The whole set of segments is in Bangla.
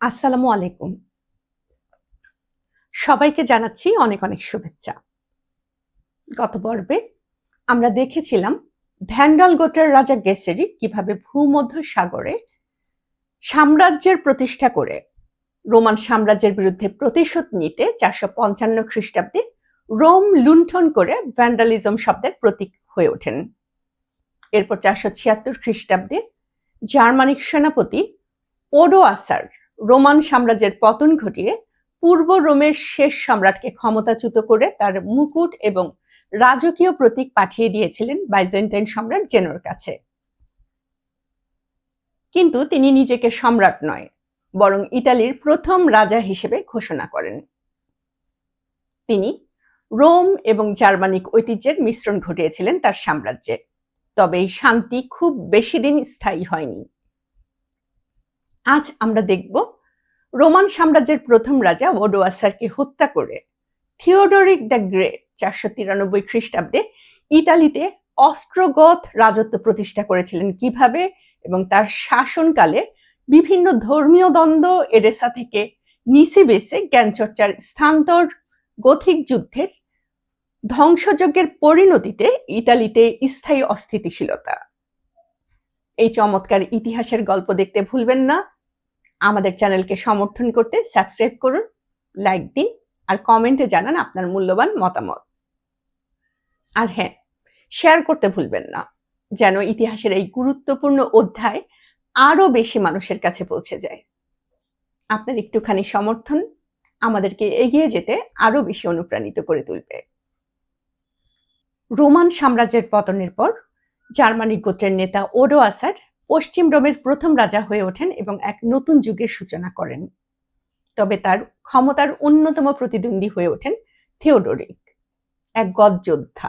আসসালামু আলাইকুম। সবাইকে জানাচ্ছি অনেক অনেক শুভেচ্ছা। গত পর্বে আমরা দেখেছিলাম ভ্যান্ডাল গোত্রের রাজা গেসেরি কীভাবে ভূমধ্য সাগরে সাম্রাজ্যের প্রতিষ্ঠা করে রোমান সাম্রাজ্যের বিরুদ্ধে প্রতিশোধ নিতে চারশো পঞ্চান্ন খ্রিস্টাব্দে রোম লুণ্ঠন করে ভ্যান্ডালিজম শব্দের প্রতীক হয়ে ওঠেন। এরপর চারশো ছিয়াত্তর খ্রিস্টাব্দে জার্মানিক সেনাপতি ওডো আসার রোমান সাম্রাজ্যের পতন ঘটিয়ে পূর্ব রোমের শেষ সম্রাটকে ক্ষমতাচ্যুত করে তার মুকুট এবং রাজকীয় প্রতীক পাঠিয়ে দিয়েছিলেন বাইজেন্টাইন সম্রাট জেনোর কাছে। কিন্তু তিনি নিজেকে সম্রাট নয়, বরং ইতালির প্রথম রাজা হিসেবে ঘোষণা করেন। তিনি রোম এবং জার্মানিক ঐতিহ্যের মিশ্রণ ঘটিয়েছিলেন তার সাম্রাজ্যে, তবে এই শান্তি খুব বেশি দিন স্থায়ী হয়নি। আজ আমরা দেখব রোমান সাম্রাজ্যের প্রথম রাজা ওডোয়াসারকে হত্যা করে। থিওডোরিক দ্য গ্রেট চারশো তিরানব্বই খ্রিস্টাব্দে ইতালিতে অস্ট্রোগথ রাজত্ব প্রতিষ্ঠা করেছিলেন কীভাবে এবং তার শাসনকালে বিভিন্ন ধর্মীয় দ্বন্দ্ব এডেসা থেকে নিসিবেসে জ্ঞানচর্চার স্থান্তর গথিক যুদ্ধের ধ্বংসযজ্ঞের পরিণতিতে ইতালিতে স্থায়ী অস্থিতিশীলতা। এই চমৎকার ইতিহাসের গল্প দেখতে ভুলবেন না। আমাদের চ্যানেলকে সমর্থন করতে সাবস্ক্রাইব করুন, লাইক দিন, আর কমেন্টে জানান আপনার মূল্যবান মতামত। আর হ্যাঁ শেয়ার করতে ভুলবেন না, যেন ইতিহাসের এই গুরুত্বপূর্ণ অধ্যায় আরও বেশি মানুষের কাছে পৌঁছে যায়। আপনার একটুখানি সমর্থন আমাদেরকে এগিয়ে যেতে আরও বেশি অনুপ্রাণিত করে তুলবে। রোমান সাম্রাজ্যের পতনের পর জার্মানি গোত্রের নেতা ওডো আসার পশ্চিম রোমের প্রথম রাজা হয়ে ওঠেন এবং এক নতুন যুগের সূচনা করেন। তবে তার ক্ষমতার অন্যতম প্রতিদ্বন্দ্বী হয়ে ওঠেন থিওডোরিক, এক গদযোদ্ধা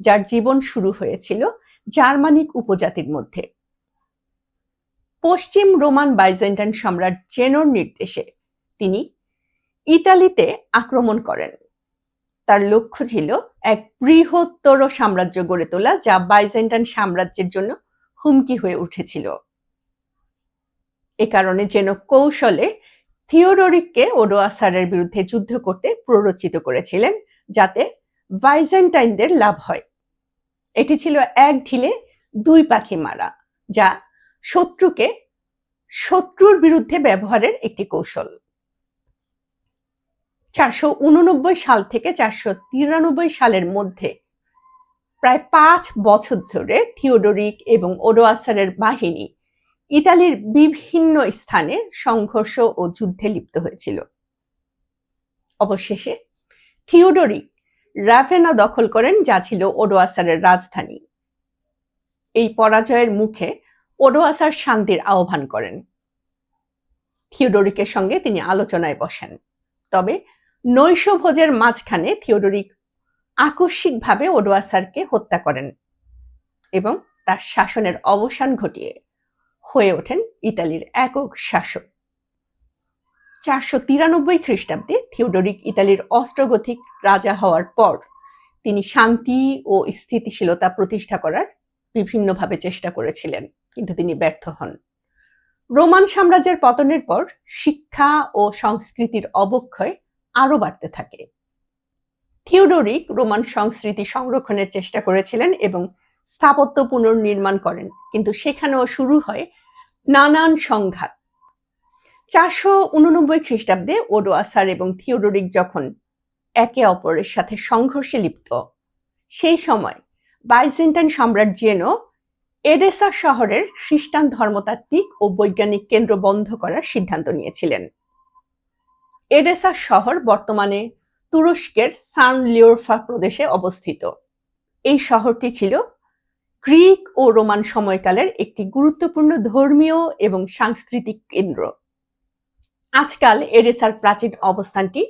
যার জীবন শুরু হয়েছিল জার্মানিক উপজাতির মধ্যে। পশ্চিম রোমান বাইজেন্টাইন সম্রাট জেনোর নির্দেশে তিনি ইতালিতে আক্রমণ করেন। তার লক্ষ্য ছিল এক বৃহত্তর সাম্রাজ্য গড়ে তোলা, যা বাইজেন্টাইন সাম্রাজ্যের জন্য হুমকি হয়ে উঠেছিল। এ কারণে যেন কৌশলে থিওডোরিককে ওডোয়াসারের বিরুদ্ধে যুদ্ধ করতে প্ররোচিত করেছিলেন, যাতে বাইজেন্টাইনদের লাভ হয়। এটি ছিল এক ঢিলে দুই পাখি মারা, যা শত্রুকে, শত্রুর বিরুদ্ধে ব্যবহারের একটি কৌশল। চারশো উননব্বই সাল থেকে চারশো তিরানব্বই সালের মধ্যে প্রায় পাঁচ বছর ধরে থিওডোরিক এবং ওডোয়াসারের বাহিনী ইতালির বিভিন্ন স্থানে সংঘর্ষ ও যুদ্ধে লিপ্ত হয়েছিল। অবশেষে থিওডোরিক রাভেনা দখল করেন, যা ছিল ওডোয়াসারের রাজধানী। এই পরাজয়ের মুখে ওডোয়াসার শান্তির আহ্বান করেন। থিওডোরিকের সঙ্গে তিনি আলোচনায় বসেন। তবে নৈশভোজের মাঝখানে থিওডোরিক আকস্মিকভাবে ওডোয়াসারকে হত্যা করেন এবং তার শাসনের অবসান ঘটিয়ে হয়ে ওঠেন ইতালির একক শাসক। চারশো তিরানব্বই খ্রিস্টাব্দে থিওডোরিক ইতালির অস্ট্রগথিক রাজা হওয়ার পর তিনি শান্তি ও স্থিতিশীলতা প্রতিষ্ঠা করার বিভিন্নভাবে চেষ্টা করেছিলেন, কিন্তু তিনি ব্যর্থ হন। রোমান সাম্রাজ্যের পতনের পর শিক্ষা ও সংস্কৃতির অবক্ষয় আরও বাড়তে থাকে। থিওডোরিক রোমান সংস্কৃতি সংরক্ষণের চেষ্টা করেছিলেন এবং স্থাপত্য পুনর্নির্মাণ করেন। কিন্তু সেখানেও শুরু হয় নানান সংঘাত। চারশো উননব্বই খ্রিস্টাব্দে ওডোয়াসার এবং থিওডোরিক যখন একে অপরের সাথে সংঘর্ষে লিপ্ত, সেই সময় বাইজেন্টাইন সম্রাট জেনো এডেসা শহরের খ্রিস্টান ধর্মতাত্ত্বিক ও বৈজ্ঞানিক কেন্দ্র বন্ধ করার সিদ্ধান্ত নিয়েছিলেন। এডেসা শহর বর্তমানে তুরস্কের সান লিওরফা প্রদেশে অবস্থিত। এই শহরটি ছিল গ্রিক ও রোমান সময়কালের একটি গুরুত্বপূর্ণ ধর্মীয় এবং সাংস্কৃতিক কেন্দ্র। আজকাল এরেসার প্রাচীন অবস্থানটি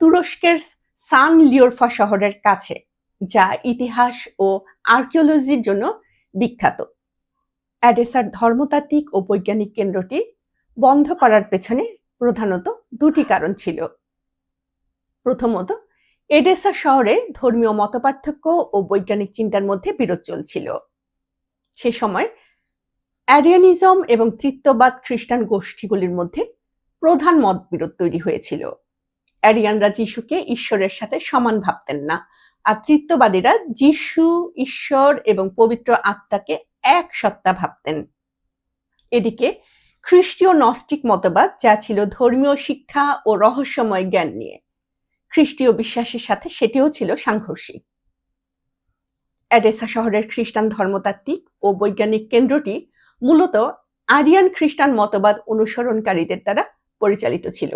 তুরস্কের সান লিওরফা শহরের কাছে, যা ইতিহাস ও আর্কিওলজির জন্য বিখ্যাত। অ্যাডেসার ধর্মতাত্ত্বিক ও বৈজ্ঞানিক কেন্দ্রটি বন্ধ করার পেছনে প্রধানত দুটি কারণ ছিল। প্রথমত এডেসা শহরে ধর্মীয় মতপার্থক্য ও বৈজ্ঞানিক চিন্তার মধ্যে বিরোধ চলছিল। সে সময় অ্যারিয়ানিজম এবং তৃত্ববাদ খ্রিস্টান গোষ্ঠীগুলির মধ্যে প্রধান মতবিরোধ তৈরি হয়েছিল। অ্যারিয়ানরা যিশুকে ঈশ্বরের সাথে সমান ভাবতেন না, আর তৃত্ববাদীরা যিশু, ঈশ্বর এবং পবিত্র আত্মাকে এক সত্তা ভাবতেন। এদিকে খ্রিস্টীয় নস্টিক মতবাদ, যা ছিল ধর্মীয় শিক্ষা ও রহস্যময় জ্ঞান নিয়ে। খ্রিস্টীয় বিশ্বাসের সাথে সেটিও ছিল সাংঘর্ষিক। অ্যাডেসা শহরের খ্রিস্টান ধর্মতাত্ত্বিক ও বৈজ্ঞানিক কেন্দ্রটি মূলত আরিয়ান খ্রিস্টান মতবাদ অনুসরণকারীদের দ্বারা পরিচালিত ছিল।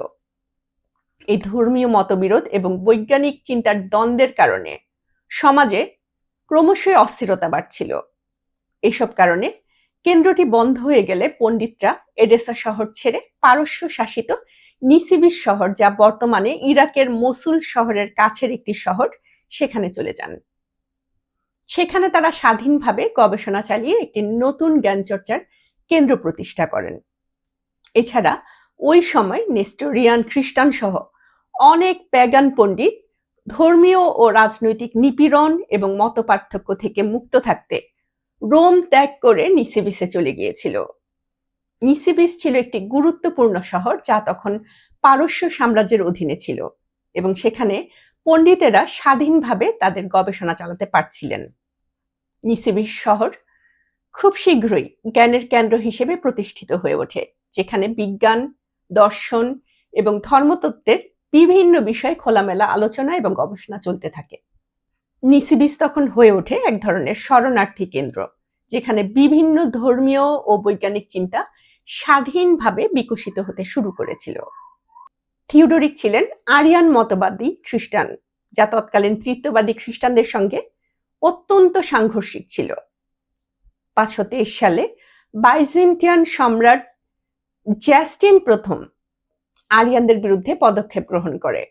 এই ধর্মীয় মতবিরোধ এবং বৈজ্ঞানিক চিন্তার দ্বন্দ্বের কারণে সমাজে ক্রমশই অস্থিরতা বাড়ছিল। এসব কারণে কেন্দ্রটি বন্ধ হয়ে গেলে পণ্ডিতরা এডেসা শহর ছেড়ে পারস্য শাসিত নিসিবিস শহর, যা বর্তমানে ইরাকের মসুল শহরের কাছের একটি শহর, সেখানে চলে যান। সেখানে তারা স্বাধীনভাবে গবেষণা চালিয়ে একটি নতুন জ্ঞান চর্চার কেন্দ্র প্রতিষ্ঠা করেন। এছাড়া ওই সময় নেস্টোরিয়ান খ্রিস্টান সহ অনেক প্যাগান পণ্ডিত ধর্মীয় ও রাজনৈতিক নিপীড়ন এবং মতপার্থক্য থেকে মুক্ত থাকতে রোম ত্যাগ করে নিসিবিসে চলে গিয়েছিল। নিসিবিস ছিল একটি গুরুত্বপূর্ণ শহর যা তখন পারস্য সাম্রাজ্যের অধীনে ছিল এবং সেখানে পণ্ডিতেরা স্বাধীনভাবে তাদের গবেষণা চালাতে পারছিলেন। নিসিবিস শহর খুব শীঘ্রই জ্ঞানের কেন্দ্র হিসেবে প্রতিষ্ঠিত হয়ে ওঠে, যেখানে বিজ্ঞান, দর্শন এবং ধর্মতত্ত্বের বিভিন্ন বিষয়ে খোলামেলা আলোচনা এবং গবেষণা চলতে থাকে। নিসিবিস তখন হয়ে ওঠে এক ধরনের শরণার্থী কেন্দ্র, যেখানে বিভিন্ন ধর্মীয় ও বৈজ্ঞানিক চিন্তা স্বাধীনভাবে বিকশিত হতে শুরু করেছিল। থিওডোরিক ছিলেন আরিয়ান মতবাদী খ্রিস্টান, যা তৎকালীন তৃতীয়বাদী খ্রিস্টানদের সঙ্গে অত্যন্ত সাংঘর্ষিক ছিল। পাঁচশো তেইশ সালে বাইজেন্টিয়ান সম্রাট জ্যাস্টিন প্রথম আরিয়ানদের বিরুদ্ধে পদক্ষেপ গ্রহণ করে।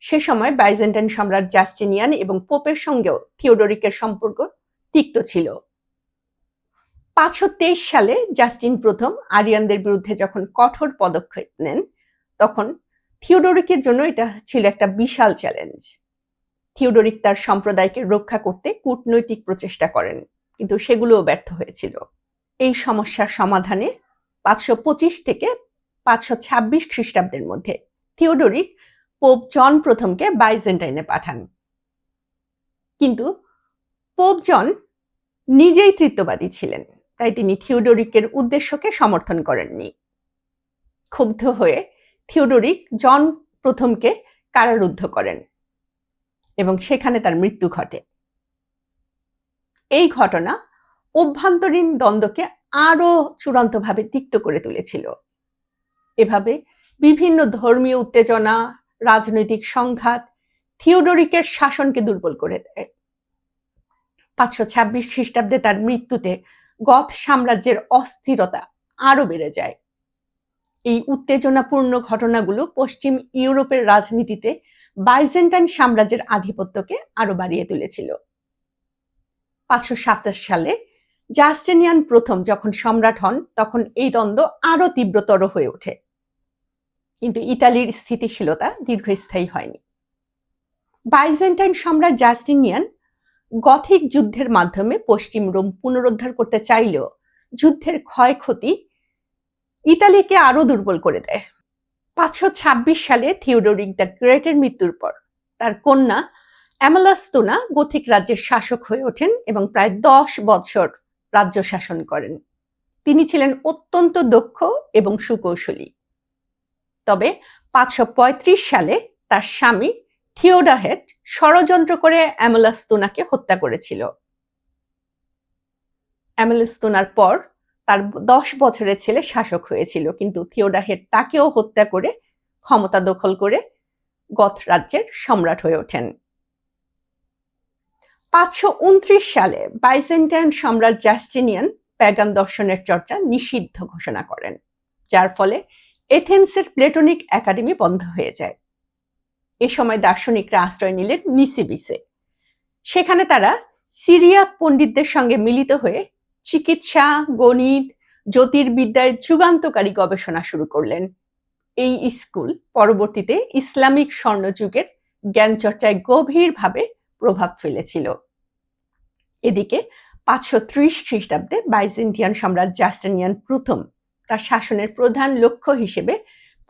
সে সময় বাইজেন্টাইন সম্রাট জাস্টিনিয়ান এবং পোপের সঙ্গেও থিওডরিকের সম্পর্ক তিক্ত ছিল। পাঁচশো তেইশ সালে জাস্টিন প্রথম আরিয়ানদের বিরুদ্ধে যখন কঠোর পদক্ষেপ নেন, তখন থিওডোরিকের জন্য এটা ছিল একটা বিশাল চ্যালেঞ্জ থিওডোরিক তার সম্প্রদায়কে রক্ষা করতে কূটনৈতিক প্রচেষ্টা করেন, কিন্তু সেগুলোও ব্যর্থ হয়েছিল। এই সমস্যার সমাধানে পাঁচশো পঁচিশ থেকে পাঁচশো ছাব্বিশ খ্রিস্টাব্দের মধ্যে থিওডরিক পোপ জন প্রথমকে বাইজেন্টাইনে পাঠান। কিন্তু পোপ জন নিজেই তৃত্ববাদী ছিলেন। তাই তিনি থিওডরিকের উদ্দেশ্যকে সমর্থন করেননি। ক্ষুব্ধ হয়ে থিওডরিক জন প্রথমকে কারারুদ্ধ করেন এবং সেখানে তার মৃত্যু ঘটে। এই ঘটনা অভ্যন্তরীণ দ্বন্দ্বকে আরও চূড়ান্তভাবে তিক্ত করে তুলেছিল। এভাবে বিভিন্ন ধর্মীয় উত্তেজনা, রাজনৈতিক সংঘাত থিওডোরিকের শাসনকে দুর্বল করে দেয়। পাঁচশো ছাব্বিশ খ্রিস্টাব্দে তার মৃত্যুতে গথ সাম্রাজ্যের অস্থিরতা আরও বেড়ে যায়। এই উত্তেজনাপূর্ণ ঘটনাগুলো পশ্চিম ইউরোপের রাজনীতিতে বাইজেন্টাইন সাম্রাজ্যের আধিপত্যকে আরও বাড়িয়ে তুলেছিল। পাঁচশো সাতাশ সালে জাস্টেনিয়ান প্রথম যখন সম্রাট হন, তখন এই দ্বন্দ্ব আরও তীব্রতর হয়ে ওঠে। কিন্তু ইতালির স্থিতিশীলতা দীর্ঘস্থায়ী হয়নি। বাইজেন্টাইন সম্রাট জাস্টিনিয়ান গথিক যুদ্ধের মাধ্যমে পশ্চিম রোম পুনরুদ্ধার করতে চাইলেও যুদ্ধের ক্ষয়ক্ষতি ইতালিকে আরও দুর্বল করে দেয়। পাঁচশো ছাব্বিশ সালে থিওডোরিক দ্য গ্রেটের মৃত্যুর পর তার কন্যা অ্যামালাস্তোনা গথিক রাজ্যের শাসক হয়ে ওঠেন এবং প্রায় দশ বছর রাজ্য শাসন করেন। তিনি ছিলেন অত্যন্ত দক্ষ এবং সুকৌশলী। তবে পাঁচশো পঁয়ত্রিশ সালে তার স্বামী থিওডাহেট ষড়যন্ত্র করে অ্যামেলাস্তুনাকে হত্যা করেছিল। অ্যামেলাস্তুনার পর তার দশ বছরের ছেলে শাসক হয়েছিল, কিন্তু থিওডাহেট তাকেও হত্যা করে ক্ষমতা দখল করে গথ রাজ্যের সম্রাট হয়ে ওঠেন। পাঁচশো উনত্রিশ সালে বাইজেন্টাইন সম্রাট জাস্টিনিয়ান প্যাগান দর্শনের চর্চা নিষিদ্ধ ঘোষণা করেন, যার ফলে এথেন্সের প্লেটনিক একাডেমি বন্ধ হয়ে যায়। এ সময় দার্শনিকরা আশ্রয় নিলেন নিসিবিসে। সেখানে তারা সিরিয়াক পণ্ডিতদের সঙ্গে মিলিত হয়ে চিকিৎসা, গণিত, জ্যোতির্বিদ্যায় যুগান্তকারী গবেষণা শুরু করলেন। এই স্কুল পরবর্তীতে ইসলামিক স্বর্ণযুগের জ্ঞান চর্চায় গভীরভাবে প্রভাব ফেলেছিল। এদিকে পাঁচশো ত্রিশ খ্রিস্টাব্দে বাইজেন্টিয়ান সম্রাট জাস্টেনিয়ান প্রথম তার শাসনের প্রধান লক্ষ্য হিসেবে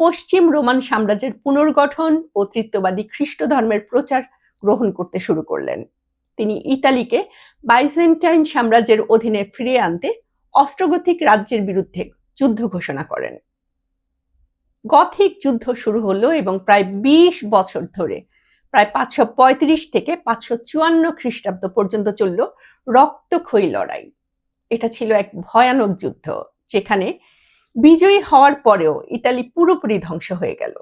পশ্চিম রোমান সাম্রাজ্যের পুনর্গঠন ও তৃত্ববাদী খ্রিস্ট ধর্মের প্রচার গ্রহণ করতে শুরু করলেন। তিনি ইতালিকে বাইজেন্টাইন সাম্রাজ্যের অধীনে ফিরিয়ে আনতে অস্ট্রগথিক রাজ্যের বিরুদ্ধে যুদ্ধ ঘোষণা করেন। গথিক যুদ্ধ শুরু হলো এবং প্রায় বিশ বছর ধরে, প্রায় পাঁচশো পঁয়ত্রিশ থেকে পাঁচশো চুয়ান্ন খ্রিস্টাব্দ পর্যন্ত চলল রক্তক্ষয়ী লড়াই। এটা ছিল এক ভয়ানক যুদ্ধ, যেখানে বিজয়ী হওয়ার পরেও ইতালি পুরোপুরি ধ্বংস হয়ে গেল।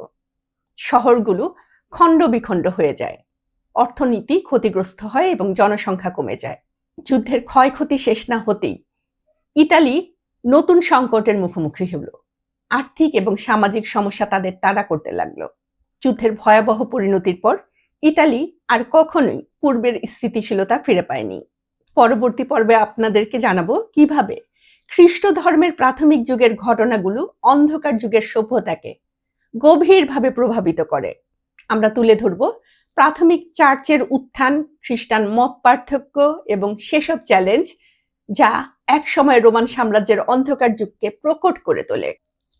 শহরগুলো খণ্ড বিখণ্ড হয়ে যায়। অর্থনীতি ক্ষতিগ্রস্ত হয় এবং জনসংখ্যা কমে যায়। যুদ্ধের ক্ষয়ক্ষতি শেষ না হতেই ইতালি নতুন সংকটের মুখোমুখি হলো। আর্থিক এবং সামাজিক সমস্যা তাদের তাড়া করতে লাগল। যুদ্ধের ভয়াবহ পরিণতির পর ইতালি আর কখনোই পূর্বের স্থিতিশীলতা ফিরে পায়নি। পরবর্তী পর্বে আপনাদেরকে জানাব কীভাবে খ্রিস্ট ধর্মের প্রাথমিক যুগের ঘটনাগুলো অন্ধকার যুগের সভ্যতাকে গভীরভাবে প্রভাবিত করে। আমরা তুলে ধরব প্রাথমিক চার্চের উত্থান, খ্রিস্টান মত পার্থক্য এবং সেসব চ্যালেঞ্জ যা একসময় রোমান সাম্রাজ্যের অন্ধকার যুগকে প্রকট করে তোলে।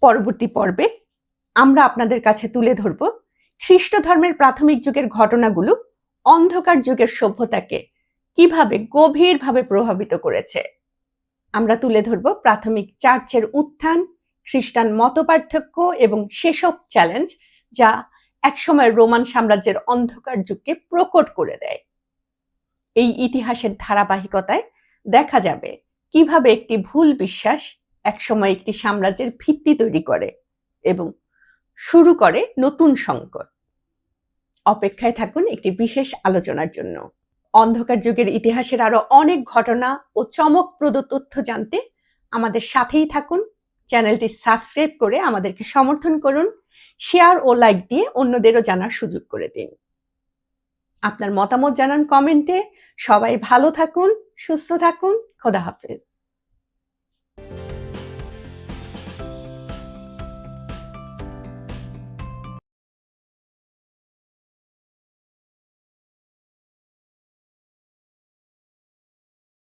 পরবর্তী পর্বে আমরা আপনাদের কাছে তুলে ধরব খ্রিস্ট ধর্মের প্রাথমিক যুগের ঘটনাগুলো অন্ধকার যুগের সভ্যতাকে কীভাবে গভীরভাবে প্রভাবিত করেছে। আমরা তুলে ধরব প্রাথমিক চার্চের উত্থান, খ্রিস্টান মতপার্থক্য এবং সেসব চ্যালেঞ্জ যা একসময় রোমান সাম্রাজ্যের অন্ধকার যুগকে প্রকট করে দেয়। এই ইতিহাসের ধারাবাহিকতায় দেখা যাবে কীভাবে একটি ভুল বিশ্বাস একসময় একটি সাম্রাজ্যের ভিত্তি তৈরি করে এবং শুরু করে নতুন সংকট। অপেক্ষায় থাকুন একটি বিশেষ আলোচনার জন্য। অন্ধকার যুগের ইতিহাসের আরও অনেক ঘটনা ও চমকপ্রদ তথ্য জানতে আমাদের সাথেই থাকুন। চ্যানেলটি সাবস্ক্রাইব করে আমাদেরকে সমর্থন করুন, শেয়ার ও লাইক দিয়ে অন্যদেরও জানার সুযোগ করে দিন। আপনার মতামত জানান কমেন্টে। সবাই ভালো থাকুন, সুস্থ থাকুন, খোদা হাফেজ।